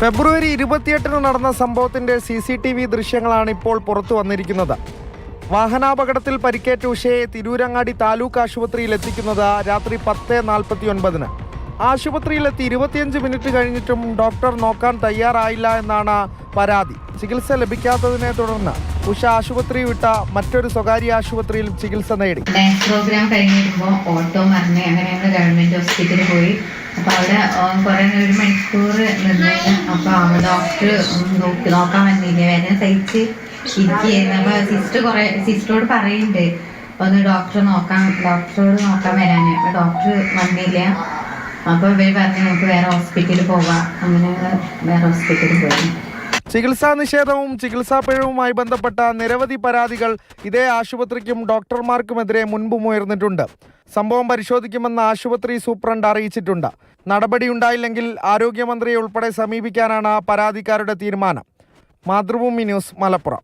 ഫെബ്രുവരി ഇരുപത്തിയെട്ടിന് നടന്ന സംഭവത്തിന്റെ സി സി ടി വി ദൃശ്യങ്ങളാണ് ഇപ്പോൾ പുറത്തു വന്നിരിക്കുന്നത്. വാഹനാപകടത്തിൽ പരിക്കേറ്റ ഉഷയെ തിരൂരങ്ങാടി താലൂക്ക് ആശുപത്രിയിൽ എത്തിക്കുന്നത് രാത്രി പത്ത് നാൽപ്പത്തി ഒൻപതിന് ആശുപത്രിയിലെത്തി ഇരുപത്തിയഞ്ച് മിനിറ്റ് കഴിഞ്ഞിട്ടും ഡോക്ടർ നോക്കാൻ തയ്യാറായില്ല എന്നാണ് പരാതി. ചികിത്സ ലഭിക്കാത്തതിനെ തുടർന്ന് ഉഷ ആശുപത്രി വിട്ട മറ്റൊരു സ്വകാര്യ ആശുപത്രിയിൽ ചികിത്സ നേടി. പ്രോഗ്രാം കഴിഞ്ഞിരുമ്പോൾ ഓട്ടോ മറിഞ്ഞ് അങ്ങനെ ഗവൺമെന്റ് ഹോസ്പിറ്റലിൽ പോയി. അപ്പൊ അവിടെ കുറെ ഒരു മണിക്കൂർ നിന്നതിന് അപ്പൊ അവ ഡോക്ടർ നോക്കി നോക്കാൻ വന്നില്ല? വേദന സഹിച്ച് ഇരിക്കുകയായിരുന്നു. അപ്പൊ സിസ്റ്റർ കുറെ സിസ്റ്ററോട് പറയുന്നുണ്ട് ഒന്ന് ഡോക്ടറെ നോക്കാൻ ഡോക്ടറോട് നോക്കാൻ വരാന്. അപ്പൊ ഡോക്ടർ വന്നില്ല. അപ്പൊ ഇവർ പറഞ്ഞു നമുക്ക് വേറെ ഹോസ്പിറ്റലിൽ പോവാം. അങ്ങനെ വേറെ ഹോസ്പിറ്റലിൽ പോയി. ചികിത്സാ നിഷേധവും ചികിത്സാ പിഴവുമായി ബന്ധപ്പെട്ട നിരവധി പരാതികൾ ഇതേ ആശുപത്രിക്കും ഡോക്ടർമാർക്കുമെതിരെ മുൻപും ഉയർന്നിട്ടുണ്ട്. സംഭവം പരിശോധിക്കുമെന്ന് ആശുപത്രി സൂപ്രണ്ട് അറിയിച്ചിട്ടുണ്ട്. നടപടിയുണ്ടായില്ലെങ്കിൽ ആരോഗ്യമന്ത്രിയെ ഉൾപ്പെടെ സമീപിക്കാനാണ് പരാതിക്കാരുടെ തീരുമാനം. മാതൃഭൂമി ന്യൂസ് മലപ്പുറം.